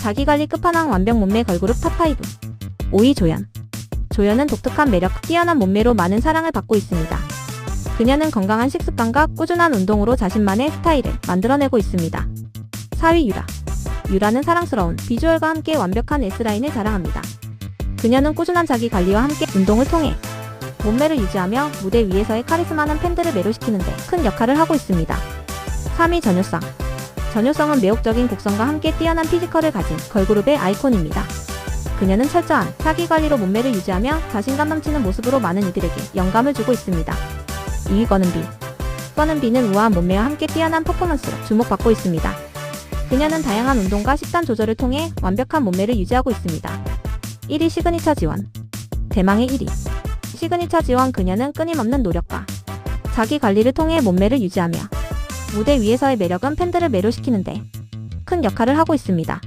자기관리 끝판왕 완벽 몸매 걸그룹 탑5 5위 조연 조연은 독특한 매력, 뛰어난 몸매로 많은 사랑을 받고 있습니다. 그녀는 건강한 식습관과 꾸준한 운동으로 자신만의 스타일을 만들어내고 있습니다. 4위 유라 유라는 사랑스러운 비주얼과 함께 완벽한 S라인을 자랑합니다. 그녀는 꾸준한 자기 관리와 함께 운동을 통해 몸매를 유지하며 무대 위에서의 카리스마는 팬들을 매료시키는데 큰 역할을 하고 있습니다. 3위 전효성 전효성은 매혹적인 곡선과 함께 뛰어난 피지컬을 가진 걸그룹의 아이콘입니다. 그녀는 철저한 자기 관리로 몸매를 유지하며 자신감 넘치는 모습으로 많은 이들에게 영감을 주고 있습니다. 2위 권은비 권은비는 우아한 몸매와 함께 뛰어난 퍼포먼스로 주목받고 있습니다. 그녀는 다양한 운동과 식단 조절을 통해 완벽한 몸매를 유지하고 있습니다. 1위 시그니처 지원 대망의 1위 시그니처 지원 그녀는 끊임없는 노력과 자기 관리를 통해 몸매를 유지하며 무대 위에서의 매력은 팬들을 매료시키는데 큰 역할을 하고 있습니다.